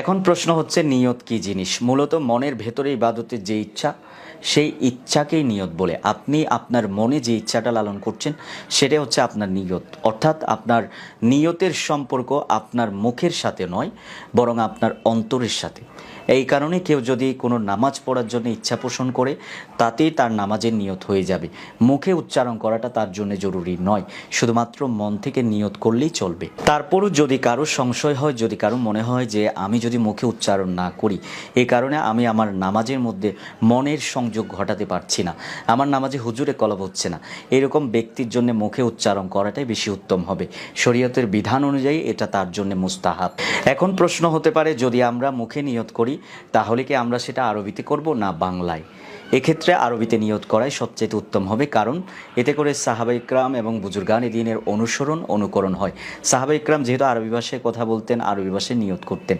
এখন প্রশ্ন হচ্ছে, নিয়ত কি জিনিস? মূলত মনের ভেতরে ইবাদতের যে ইচ্ছা, সেই ইচ্ছাকেই নিয়ত বলে। আপনি আপনার মনে যে ইচ্ছাটা লালন করছেন, সেটা হচ্ছে আপনার নিয়ত। অর্থাৎ আপনার নিয়তের সম্পর্ক আপনার মুখের সাথে নয়, বরং আপনার অন্তরের সাথে। এই কারণে কেউ যদি কোনো নামাজ পড়ার জন্য ইচ্ছা পোষণ করে, তাতেই তার নামাজের নিয়ত হয়ে যাবে। মুখে উচ্চারণ করাটা তার জন্য জরুরি নয়, শুধুমাত্র মন থেকে নিয়ত করলেই চলবে। তারপরও যদি কারও সংশয় হয়, যদি কারও মনে হয় যে আমি যদি মুখে উচ্চারণ না করি এই কারণে আমি আমার নামাজের মধ্যে মনের সংযোগ ঘটাতে পারছি না। আমার নামাজে হুজুরে কলব হচ্ছে না। এরকম ব্যক্তির জন্য মুখে উচ্চারণ করাটাই বেশি উত্তম হবে। শরীয়তের বিধান অনুযায়ী এটা তার জন্য মুস্তাহাব। এখন প্রশ্ন হতে পারে, যদি আমরা মুখে নিয়ত করি তাহলে কি আমরা সেটা আরবিতে করব না বাংলায়? এক্ষেত্রে আরবিতে নিয়োগ করাই সবচেয়ে উত্তম হবে, কারণ এতে করে সাহাবা ইকরাম এবং বুজুর্গান দিনের অনুসরণ, অনুকরণ হয়। সাহাবা ইকরাম যেহেতু আরবি ভাষায় কথা বলতেন, আরবি ভাষায় নিয়োগ করতেন।